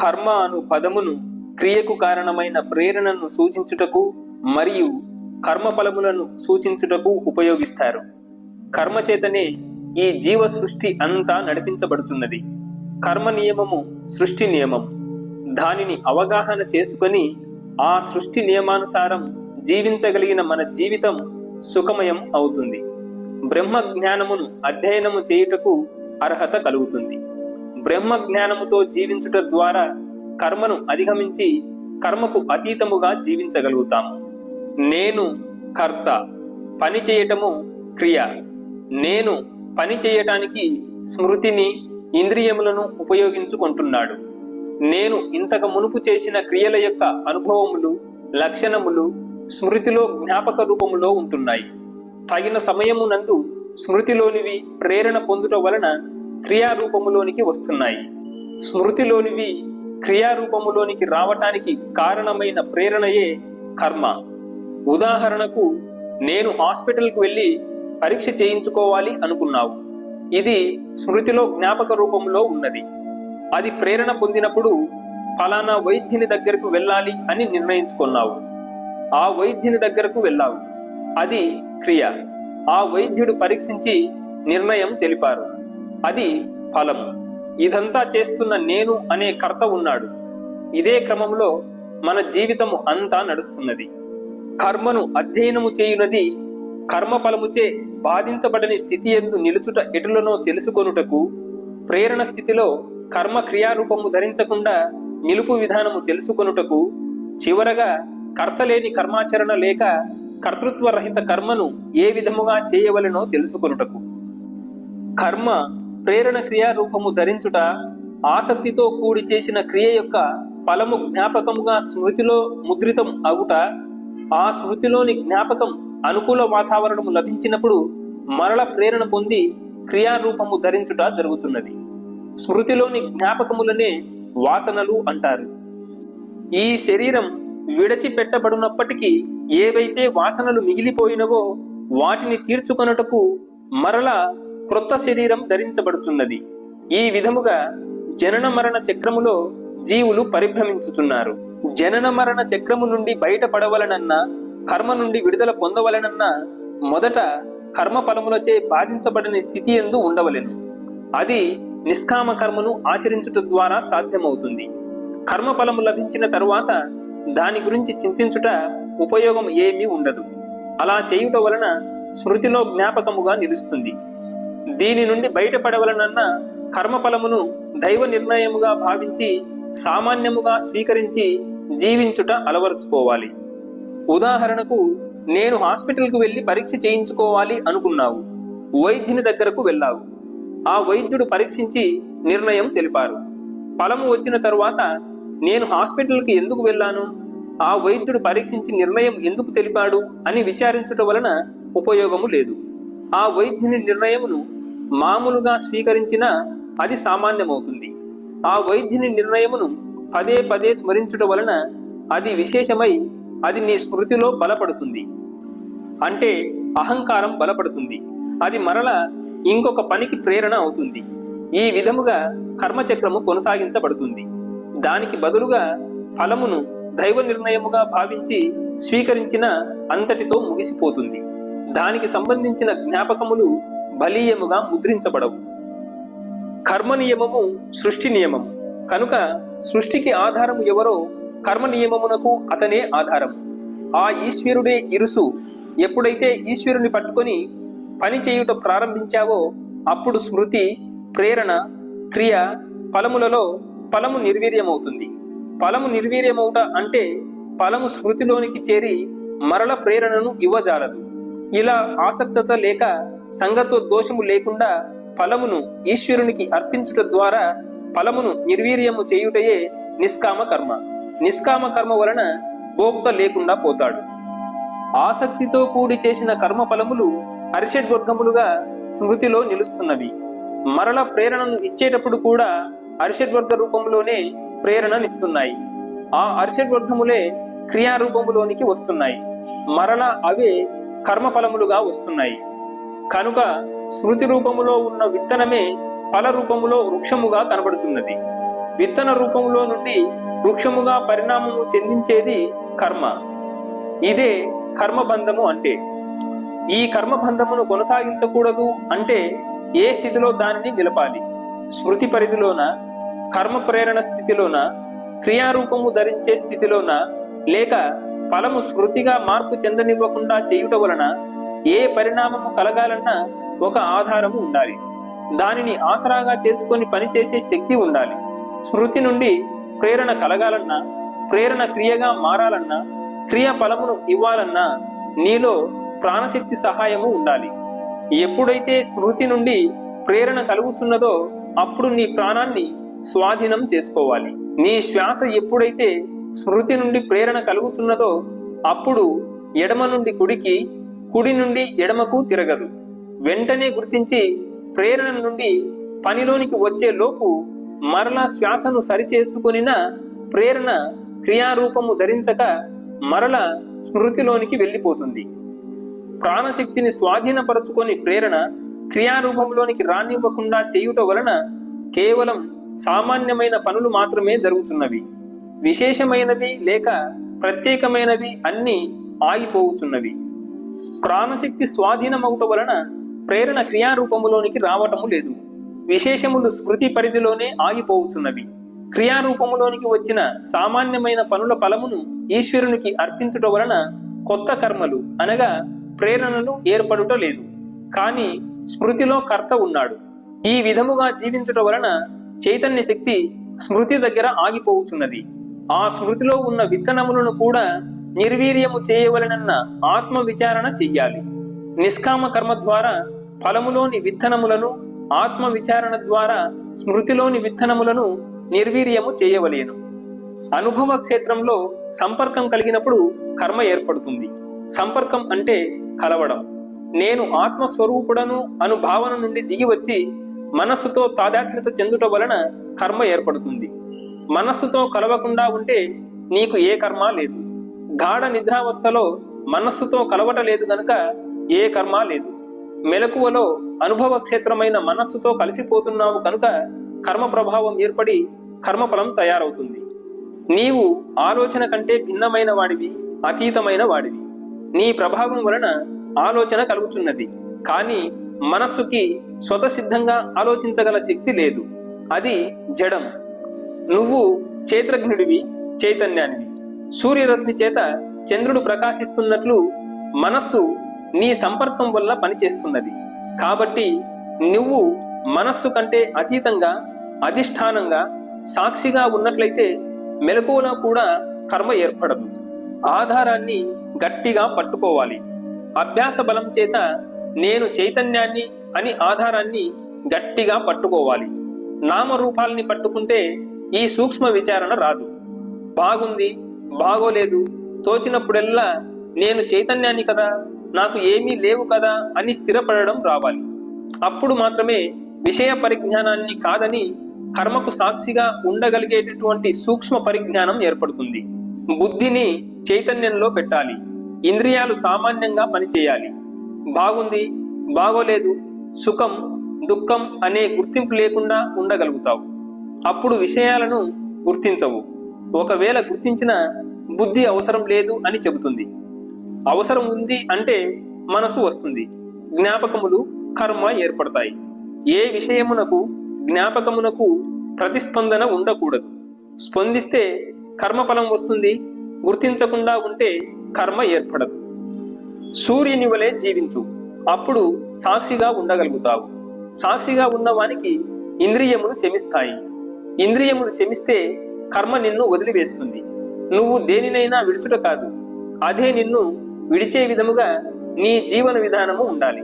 కర్మ అను పదమును క్రియకు కారణమైన ప్రేరణను సూచించుటకు మరియు కర్మ ఫలములను సూచించుటకు ఉపయోగిస్తారు. కర్మ చేతనే ఈ జీవ సృష్టి అంతా నడిపించబడుతున్నది. కర్మ నియమము సృష్టి నియమం. దానిని అవగాహన చేసుకొని ఆ సృష్టి నియమానుసారం జీవించగలిగిన మన జీవితం సుఖమయం అవుతుంది. బ్రహ్మ జ్ఞానమును అధ్యయనము చేయుటకు అర్హత కలుగుతుంది. బ్రహ్మ జ్ఞానముతో జీవించుట ద్వారా కర్మను అధిగమించి కర్మకు అతీతముగా జీవించగలుగుతాము. నేను కర్త పని చేయటము క్రియ. నేను పని చేయటానికి స్మృతిని ఇంద్రియములను ఉపయోగించుకుంటున్నాడు. నేను ఇంతకు మునుపు చేసిన క్రియల యొక్క అనుభవములు లక్షణములు స్మృతిలో జ్ఞాపక రూపములో ఉంటున్నాయి. తగిన సమయమునందు స్మృతిలోనివి ప్రేరణ పొందుట వలన క్రియారూపములోనికి వస్తున్నాయి. స్మృతిలోనివి క్రియారూపములోనికి రావటానికి కారణమైన ప్రేరణయే కర్మ. ఉదాహరణకు నేను హాస్పిటల్కి వెళ్ళి పరీక్ష చేయించుకోవాలి అనుకున్నావు. ఇది స్మృతిలో జ్ఞాపక రూపంలో ఉన్నది. అది ప్రేరణ పొందినప్పుడు ఫలానా వైద్యుని దగ్గరకు వెళ్ళాలి అని నిర్ణయించుకున్నావు. ఆ వైద్యుని దగ్గరకు వెళ్ళావు. అది క్రియ. ఆ వైద్యుడు పరీక్షించి నిర్ణయం తెలిపారు. అది ఫలము ఇదంతా చేస్తున్న నేను అనే కర్త ఉన్నాడు. ఇదే క్రమంలో మన జీవితము అంతా నడుస్తున్నది. కర్మను అధ్యయనము చేయునది కర్మ ఫలముచే బాధించబడని స్థితి ఎందు నిలుచుట ఎటులనో తెలుసుకొనుటకు ప్రేరణ స్థితిలో కర్మ క్రియారూపము ధరించకుండా నిలుపు విధానము తెలుసుకొనుటకు చివరగా కర్తలేని కర్మాచరణ లేక కర్తృత్వ రహిత కర్మను ఏ విధముగా చేయవలెనో తెలుసుకొనుటకు. కర్మ ప్రేరణ క్రియారూపము ధరించుట ఆసక్తితో కూడి చేసిన క్రియ యొక్క ఫలము జ్ఞాపకముగా స్మృతిలో ముద్రితం అగుట ఆ స్మృతిలోని జ్ఞాపకం అనుకూల వాతావరణము లభించినప్పుడు మరల ప్రేరణ పొంది క్రియారూపము ధరించుట జరుగుతున్నది. స్మృతిలోని జ్ఞాపకములనే వాసనలు అంటారు. ఈ శరీరం విడచిపెట్టబడినప్పటికీ ఏవైతే వాసనలు మిగిలిపోయినవో వాటిని తీర్చుకొనుటకు మరల క్రొత్త శరీరం ధరించబడుతున్నది ఈ విధముగా జనన మరణ చక్రములో జీవులు పరిభ్రమించుతున్నారు జనన మరణ చక్రము నుండి బయటపడవలనన్నా కర్మ నుండి విడుదల పొందవలనన్నా మొదట కర్మ ఫలములచే బాధించబడని స్థితి ఎందు ఉండవలెను. అది నిష్కామ కర్మను ఆచరించుట ద్వారా సాధ్యమవుతుంది. కర్మ ఫలము లభించిన తరువాత దాని గురించి చింతించుట ఉపయోగం ఏమీ ఉండదు. అలా చేయుట వలన స్మృతిలో జ్ఞాపకముగా నిలుస్తుంది. దీని నుండి బయటపడవలనన్న కర్మఫలమును దైవ నిర్ణయముగా భావించి సామాన్యముగా స్వీకరించి జీవించుట అలవరుచుకోవాలి. ఉదాహరణకు నేను హాస్పిటల్కు వెళ్ళి పరీక్ష చేయించుకోవాలి అనుకున్నావు. వైద్యుని దగ్గరకు వెళ్ళావు. ఆ వైద్యుడు పరీక్షించి నిర్ణయం తెలిపారు. ఫలము వచ్చిన తరువాత నేను హాస్పిటల్కి ఎందుకు వెళ్ళాను? ఆ వైద్యుడు పరీక్షించి నిర్ణయం ఎందుకు తెలిపాడు అని విచారించుట వలన ఉపయోగము లేదు. ఆ వైద్యుని నిర్ణయమును మామూలుగా స్వీకరించిన అది సామాన్యమవుతుంది. ఆ వైద్యుని నిర్ణయమును పదే పదే స్మరించుట వలన అది విశేషమై అది నీ స్మృతిలో బలపడుతుంది. అంటే అహంకారం బలపడుతుంది. అది మరల ఇంకొక పనికి ప్రేరణ అవుతుంది. ఈ విధముగా కర్మచక్రము కొనసాగించబడుతుంది. దానికి బదులుగా ఫలమును దైవ నిర్ణయముగా భావించి స్వీకరించిన అంతటితో ముగిసిపోతుంది. దానికి సంబంధించిన జ్ఞాపకములు బలీయముగా ముద్రించబడవు. కర్మ నియమము సృష్టి నియమము. కనుక సృష్టికి ఆధారము ఎవరో కర్మ నియమమునకు అతనే ఆధారం ఆ ఈశ్వరుడే ఇరుసు. ఎప్పుడైతే ఈశ్వరుని పట్టుకొని పని చేయుట ప్రారంభించావో అప్పుడు స్మృతి ప్రేరణ క్రియ ఫలములలో ఫలము నిర్వీర్యమవుతుంది. ఫలము నిర్వీర్యమవుట అంటే ఫలము స్మృతిలోనికి చేరి మరల ప్రేరణను ఇవ్వజాలదు. ఇలా ఆసక్తత లేక సంగతో దోషము లేకుండా ఫలమును ఈశ్వరునికి అర్పించుట ద్వారా ఫలమును నిర్వీర్యము చేయుటయే నిష్కామ కర్మ. నిష్కామ కర్మ వలన భోక్త లేకుండా పోతాడు. ఆసక్తితో కూడి చేసిన కర్మ ఫలములు అరిషడ్వర్గములుగా స్మృతిలో నిలుస్తున్నవి. మరల ప్రేరణను ఇచ్చేటప్పుడు కూడా అరిషడ్వర్గ రూపంలోనే ప్రేరణనిస్తున్నాయి ఆ అరిషడ్వర్గములే క్రియారూపములోనికి వస్తున్నాయి. మరల అవే కర్మఫలములుగా వస్తున్నాయి. కనుక స్మృతి రూపములో ఉన్న విత్తనమే ఫల రూపములో వృక్షముగా కనబడుతున్నది విత్తన రూపంలో నుండి వృక్షముగా పరిణామము చెందించేది కర్మ. ఇదే కర్మబంధము అంటే. ఈ కర్మబంధమును కొనసాగించకూడదు అంటే ఏ స్థితిలో దానిని నిలపాలి? స్మృతి పరిధిలోన కర్మ ప్రేరణ స్థితిలోన క్రియారూపము ధరించే స్థితిలోన లేక ఫలము స్మృతిగా మార్పు చెందనివ్వకుండా చేయుట వలన ఏ పరిణామము కలగాలన్నా ఒక ఆధారము ఉండాలి. దానిని ఆసరాగా చేసుకొని పనిచేసే శక్తి ఉండాలి. స్మృతి నుండి ప్రేరణ కలగాలన్నా ప్రేరణ క్రియగా మారాలన్నా క్రియ ఫలమును ఇవ్వాలన్నా నీలో ప్రాణశక్తి సహాయము ఉండాలి. ఎప్పుడైతే స్మృతి నుండి ప్రేరణ కలుగుతున్నదో అప్పుడు నీ ప్రాణాన్ని స్వాధీనం చేసుకోవాలి. నీ శ్వాస ఎప్పుడైతే స్మృతి నుండి ప్రేరణ కలుగుతున్నదో అప్పుడు ఎడమ నుండి కుడికి కుడి నుండి ఎడమకు తిరగదు. వెంటనే గుర్తించి ప్రేరణ నుండి పనిలోనికి వచ్చే లోపు మరలా శ్వాసను సరిచేసుకొనిన ప్రేరణ క్రియారూపము ధరించక మరల స్మృతిలోనికి వెళ్ళిపోతుంది. ప్రాణశక్తిని స్వాధీనపరచుకొని ప్రేరణ క్రియారూపంలోనికి రానివ్వకుండా చేయుట వలన కేవలం సామాన్యమైన పనులు మాత్రమే జరుగుతున్నవి. విశేషమైనవి లేక ప్రత్యేకమైనవి అన్నీ ఆగిపోవుచున్నవి. ప్రాణశక్తి స్వాధీనమవుట వలన ప్రేరణ క్రియారూపములోనికి రావటము లేదు. విశేషములు స్మృతి పరిధిలోనే ఆగిపోవుతున్నవి క్రియారూపములోనికి వచ్చిన సామాన్యమైన పనుల ఫలమును ఈశ్వరునికి అర్పించుట వలన కొత్త కర్మలు అనగా ప్రేరణలు ఏర్పడుట లేదు. కానీ స్మృతిలో కర్త ఉన్నాడు. ఈ విధముగా జీవించుట వలన చైతన్య శక్తి స్మృతి దగ్గర ఆగిపోవుచున్నది. ఆ స్మృతిలో ఉన్న విత్తనములను కూడా నిర్వీర్యము చేయవలనన్న ఆత్మ విచారణ చెయ్యాలి. నిష్కామ కర్మ ద్వారా ఫలములోని విత్తనములను ఆత్మ విచారణ ద్వారా స్మృతిలోని విత్తనములను నిర్వీర్యము చేయవలేను. అనుభవ క్షేత్రంలో సంపర్కం కలిగినప్పుడు కర్మ ఏర్పడుతుంది. సంపర్కం అంటే కలవడం. నేను ఆత్మస్వరూపుడను అను భావన నుండి దిగి వచ్చి మనస్సుతో తాదాత్మ్యత చెందుట వలన కర్మ ఏర్పడుతుంది. మనస్సుతో కలవకుండా ఉంటే నీకు ఏ కర్మ లేదు. గాఢ నిద్రావస్థలో మనస్సుతో కలవట లేదు గనుక ఏ కర్మ లేదు. మెలకువలో అనుభవ క్షేత్రమైన మనస్సుతో కలిసిపోతున్నావు కనుక కర్మ ప్రభావం ఏర్పడి కర్మఫలం తయారవుతుంది. నీవు ఆలోచన కంటే భిన్నమైన వాడివి అతీతమైన వాడివి. నీ ప్రభావం వలన ఆలోచన కలుగుతున్నది కానీ మనస్సుకి స్వతసిద్ధంగా ఆలోచించగల శక్తి లేదు. అది జడం. నువ్వు చేత్రజ్ఞుడివి చైతన్యానివి. సూర్యరశ్మి చేత చంద్రుడు ప్రకాశిస్తున్నట్లు మనస్సు నీ సంపర్కం వల్ల పనిచేస్తున్నది. కాబట్టి నువ్వు మనస్సు కంటే అతీతంగా అధిష్టానంగా సాక్షిగా ఉన్నట్లయితే మెలకువలో కూడా కర్మ ఏర్పడదు. ఆధారాన్ని గట్టిగా పట్టుకోవాలి. అభ్యాస బలం చేత నేను చైతన్యాన్ని అని ఆధారాన్ని గట్టిగా పట్టుకోవాలి. నామరూపాలని పట్టుకుంటే ఈ సూక్ష్మ విచారణ రాదు. బాగుంది బాగోలేదు. తోచినప్పుడెల్లా నేను చైతన్యాన్ని కదా నాకు ఏమీ లేవు కదా అని స్థిరపడడం రావాలి. అప్పుడు మాత్రమే విషయ పరిజ్ఞానాన్ని కాదని కర్మకు సాక్షిగా ఉండగలిగేటటువంటి సూక్ష్మ పరిజ్ఞానం ఏర్పడుతుంది. బుద్ధిని చైతన్యంలో పెట్టాలి. ఇంద్రియాలు సామాన్యంగా పనిచేయాలి. బాగుంది బాగోలేదు సుఖం దుఃఖం అనే గుర్తింపు లేకుండా ఉండగలుగుతావు. అప్పుడు విషయాలను గుర్తించవు. ఒకవేళ గుర్తించిన బుద్ధి అవసరం లేదు అని చెబుతుంది. అవసరం ఉంది అంటే మనసు వస్తుంది. జ్ఞాపకములు కర్మ ఏర్పడతాయి. ఏ విషయమునకు జ్ఞాపకమునకు ప్రతిస్పందన ఉండకూడదు. స్పందిస్తే కర్మఫలం వస్తుంది. గుర్తించకుండా ఉంటే కర్మ ఏర్పడదు. సూర్యుని వలె జీవించు. అప్పుడు సాక్షిగా ఉండగలుగుతావు. సాక్షిగా ఉన్నవానికి ఇంద్రియములు శమిస్తాయి. ఇంద్రియములు శమిస్తే కర్మ నిన్ను వదిలివేస్తుంది. నువ్వు దేనినైనా విడుచుట కాదు. అదే నిన్ను విడిచే విధముగా నీ జీవన విధానము ఉండాలి.